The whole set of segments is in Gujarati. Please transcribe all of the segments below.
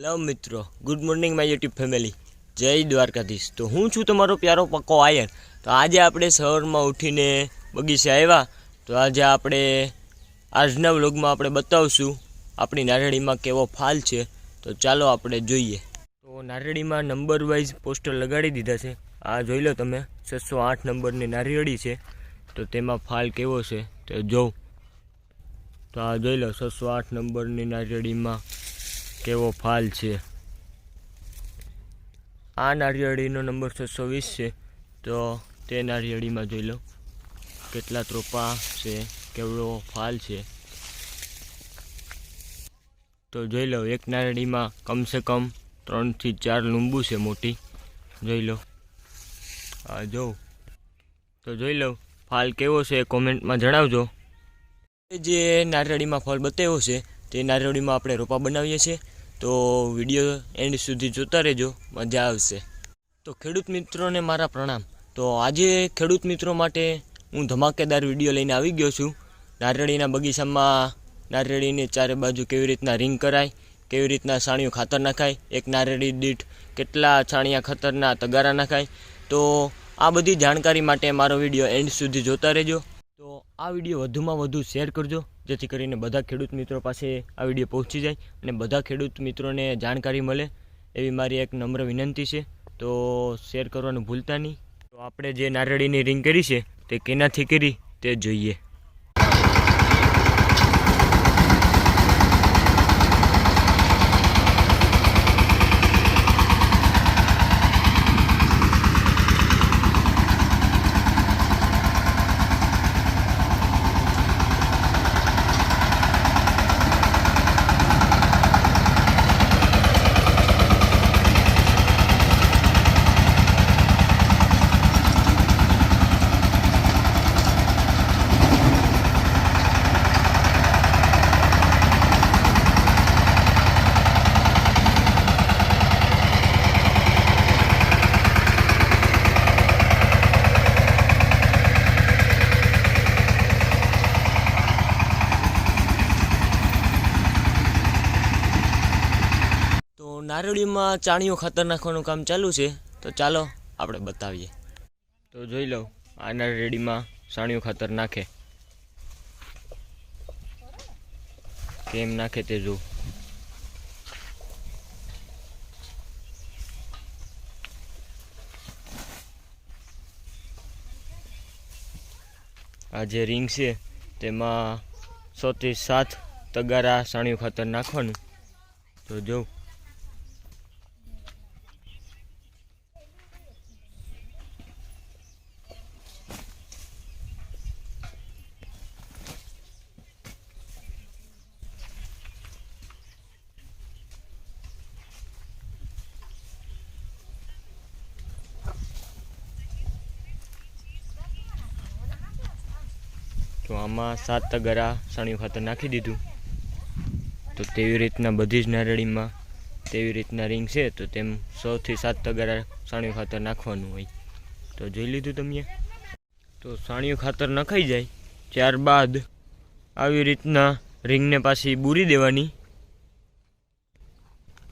હેલો મિત્રો, good morning my YouTube family. જય દ્વારકાધીશ. તો હું છું તમારો પ્યારો પક્કો આયર તો આજે આપણે સવારમાં ઉઠીને બગીચે આવ્યા તો આજે આપણે આજના વ્લોગમાં આપણે બતાવશું આપણી નારળીમાં કેવો ફાલ છે. તો ચાલો આપણે જોઈએ. તો નારળીમાં નંબર વાઇઝ પોસ્ટર લગાડી દીધા છે. આ જોઈ લો તમે, છસો આઠ નંબરની નારિયેળી છે. તો તેમાં ફાલ કેવો છે તે જોઉં. તો આ જોઈ લો, છસો આઠ નંબરની નારિયેળીમાં કેવો ફાલ છે? આ નારિયેળીનો નંબર છસો વીસ છે. તો તે નારિયેળીમાં જોઈ લો. કેટલા ત્રોપા છે, કેવડો ફાલ છે. તો જોઈ લો, એક નારિયેળીમાં કમસે કમ ત્રણથી ચાર લીંબુ છે મોટી. જોઈ લો. આ જોઉં તો જોઈ લો, ફાલ કેવો છે કોમેન્ટમાં જણાવજો. જે નારિયેળીમાં ફળ બતાવ્યો છે, તે નારિયેળીમાં આપણે રોપા બનાવીએ છીએ. તો વીડિયો એન્ડ સુધી જોતા રહેજો. મજા આવશે. તો ખેડૂત મિત્રોને મારા પ્રણામ. તો આજે ખેડૂત મિત્રો માટે હું ધમાકેદાર વીડિયો લઈને આવી ગયો છું. નારેડીના બગીચામાં નારેડીની ચારે બાજુ કેવી રીતના રિંગ કરાય, કેવી રીતના છાણિયું ખાતર નાખાય, એક નારેડી દીઠ કેટલા છાણિયા ખાતરના તગારા નાખાય. તો આ બધી જાણકારી માટે મારો વીડિયો એન્ડ સુધી જોતા રહેજો. તો આ વીડિયો વધુમાં વધુ શેર કરજો, જેથી કરીને બધા ખેડૂત મિત્રો પાસે આ વીડિયો પહોંચી જાય અને બધા ખેડૂત મિત્રોને જાણકારી મળે, એવી મારી એક નમ્ર વિનંતી છે. તો શેર કરવાનું ભૂલતા નહીં. તો આપણે જે નારળીની રિંગ કરી છે, તે કેનાથી કરી તે જોઈએ તો નારળીમાં ચાણીઓ ખાતર નાખવાનું કામ ચાલુ છે, તો ચાલો આપણે બતાવીએ. તો જોઈ લઉં આ નારળીમાં સાણિયું ખાતર નાખે. કેમ નાખે તે જો આ જે રિંગ છે, તેમાં સોથી સાત તગારા સાણિયું ખાતર નાખવાનું. તો જોઉં તો આમાં સાત તગારા સાણિયું ખાતર નાખી દીધું. તો તેવી રીતના બધી જ નારળીમાં તેવી રીતના રિંગ છે, તો તેમ સૌથી સાત તગારા સાણિયું ખાતર નાખવાનું હોય. તો જોઈ લીધું તમે તો સાણિયું ખાતર નખાઈ જાય ત્યારબાદ આવી રીતના રિંગને પાછી બૂરી દેવાની.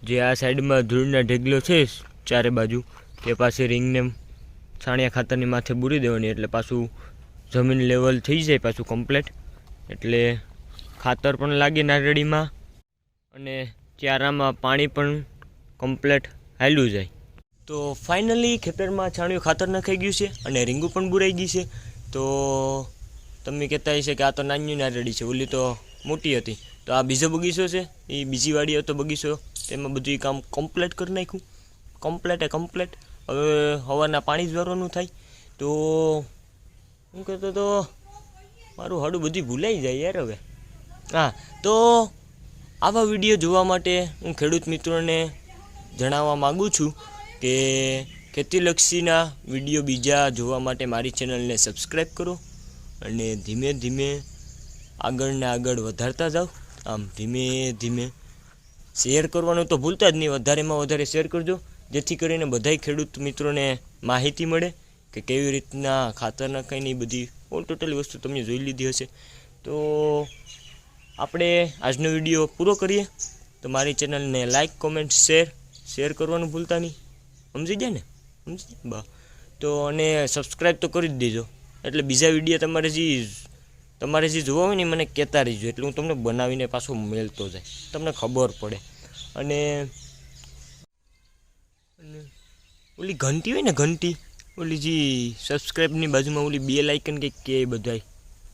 જે આ સાઈડમાં ધૂળના ઢેગલો છે ચારે બાજુ, તે પાછી રિંગને છાણિયા ખાતરની માથે બૂરી દેવાની, એટલે પાછું જમીન લેવલ થઈ જાય પાછું કમ્પ્લેટ એટલે ખાતર પણ લાગે નારળીમાં અને ચારામાં પાણી પણ કમ્પ્લેટ હાલ્યું જાય. તો ફાઇનલી ખેતરમાં છાણિયું ખાતર નાખાઈ ગયું છે અને રીંગું પણ બુરાઈ ગઈ છે. તો તમે કહેતા હશે કે આ તો નાની નારળી છે, ઓલી તો મોટી હતી. તો આ બીજો બગીચો છે, એ બીજી વાડી હતો બગીચો. તેમાં બધું એ કામ કમ્પ્લેટ કરી નાખ્યું. કમ્પ્લેટ એ કમ્પ્લેટ હવે હવાના પાણી જ ભરવાનું થાય. તો હું કહેતો તો મારું હાડું બધી ભૂલાઈ જાય યાર હવે. હા, તો આવા વીડિયો જોવા માટે હું ખેડૂત મિત્રોને જણાવવા માગું છું કે ખેતીલક્ષીના વીડિયો બીજા જોવા માટે મારી ચેનલને સબસ્ક્રાઈબ કરો અને ધીમે ધીમે આગળ ને આગળ વધારતા જાઓ. આમ ધીમે ધીમે શેર કરવાનું તો ભૂલતા જ નહીં, વધારેમાં વધારે શેર કરજો, જેથી કરીને બધાય ખેડૂત મિત્રોને માહિતી મળે કે કેવી રીતના ખાતર નખાયની બધી ઓલ ટોટલી વસ્તુ તમે જોઈ લીધી હશે. તો આપણે આજનો વીડિયો પૂરો કરીએ. તો મારી ચેનલને લાઈક કોમેન્ટ શેર શેર કરવાનું ભૂલતા નહીં. સમજી જાય ને? સમજી જાય? બા. તો અને સબસ્ક્રાઈબ તો કરી જ દેજો. એટલે બીજા વીડિયો તમારે જે તમારે જે જોવા હોય ને એ મને કહેતા રહીજો. એટલે હું તમને બનાવીને પાછો મેળતો જાય. તમને ખબર પડે. અને ઓલી ઘંટી હોય ને ઘંટી? ઓલી જે સબસ્ક્રાઈબની બાજુમાં ઓલી બે લાઇકન કંઈક કે બધાય.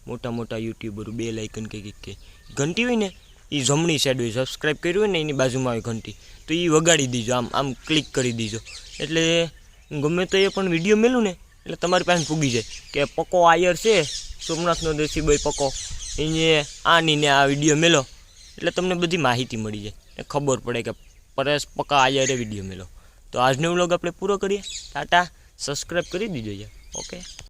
મોટા મોટા યુટ્યુબરો બે લાઇકન કંઈક કે. ઘંટી હોય ને એ જમણી સાઈડ હોય. સબસ્ક્રાઈબ કર્યું હોય ને, એની બાજુમાં આવે ઘંટી. તો એ વગાડી દીજો. આમ આમ ક્લિક કરી દીજો. એટલે ગમે તો એ પણ વીડિયો મેલું ને, એટલે તમારી પાસે પૂગી જાય. કે પકો આયર છે, સોમનાથનો દેશી ભાઈ પકો. એને આની ને આ વીડિયો મેલો. એટલે તમને બધી માહિતી મળી જાય. ને ખબર પડે કે પરેશ પકા આયરે વીડિયો મેલો. તો આજનો વ્લોગ આપણે પૂરો કરીએ. ટાટા. સબસ્ક્રાઈબ કરી દીજો યાર. ઓકે.